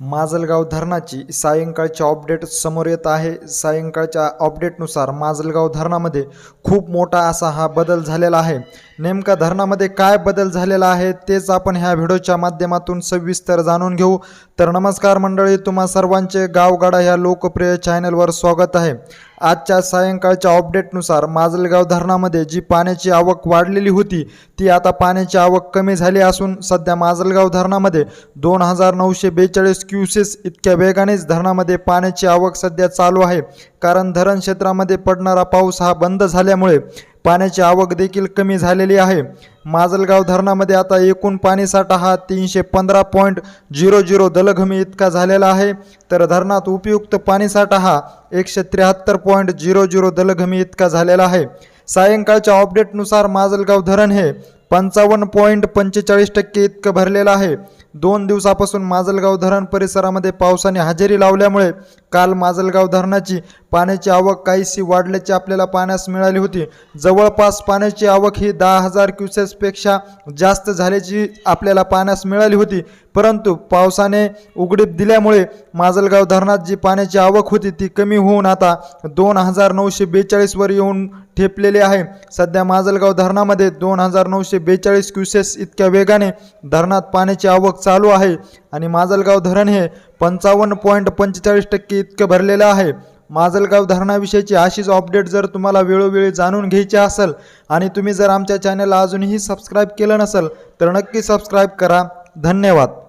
माजलगाव धरणाची सायंकाळच्या अपडेट समोर येत आहे. सायंकाळच्या अपडेटनुसार माजलगाव धरणामध्ये खूप मोठा असा हा बदल झालेला आहे. नेमका धरणामध्ये काय बदल झालेला आहे तेच आपण ह्या व्हिडिओच्या माध्यमातून सविस्तर जाणून घेऊ. तर नमस्कार मंडळी तुम्हा सर्वांचे गावगाडा ह्या लोकप्रिय चॅनलवर स्वागत आहे. आजच्या सायंकाळच्या अपडेटनुसार माजलगाव धरणामध्ये जी पाण्याची आवक वाढलेली होती ती आता पाण्याची आवक कमी झाली असून सध्या माजलगाव धरणामध्ये दोन हजार नऊशे बेचाळीस क्युसेस इतक्या वेगानेच धरणामध्ये पाण्याची आवक सध्या चालू आहे. कारण धरण क्षेत्रामध्ये पडणारा पाऊस हा बंद झाल्यामुळे पाण्याची आवक देखील कमी झालेली आहे. माजलगाव धरणामध्ये आता एकूण पाणीसाठा हा तीनशे पंधरा पॉईंट झिरो झिरो दलघमी इतका झालेला आहे. तर धरणात उपयुक्त पाणीसाठा हा एकशे त्र्याहत्तर पॉईंट झिरो झिरो दलघमी इतका झालेला आहे. सायंकाळच्या अपडेटनुसार माजलगाव धरण हे पंचावन्न पॉईंट पंचेचाळीस टक्के इतकं भरलेलं आहे. दोन दिवसापासून माजलगाव धरण परिसरामध्ये पावसाने हजेरी लावल्यामुळे काल माजलगाव धरणाची पाण्याची आवक काहीशी वाढल्याची आपल्याला पाहण्यास मिळाली होती. जवळपास पाण्याची आवक ही दहा हजार क्युसेसपेक्षा जास्त झाल्याची आपल्याला पाहण्यास मिळाली होती. परंतु पावसाने उघडीप दिल्यामुळे माजलगाव धरणात जी पाण्याची आवक होती ती कमी होऊन आता दोन हजार नऊशे बेचाळीसवर येऊन ठेपलेली आहे. सध्या माजलगाव धरणामध्ये दोन हजार नऊशे बेचाळीस क्युसेस इतक्या वेगाने धरणात पाण्याची आवक चालू आहे. आणि माजलगाव धरण हे पंचावन्न पॉईंट पंचेचाळीस टक्के इतकं भरलेलं आहे. माजलगाव धरणाविषयीची अशीच अपडेट जर तुम्हाला वेळोवेळी जाणून घ्यायची असेल आणि तुम्ही जर आमच्या चॅनलला अजूनही सबस्क्राईब केलं नसेल तर नक्की सबस्क्राईब करा. धन्यवाद.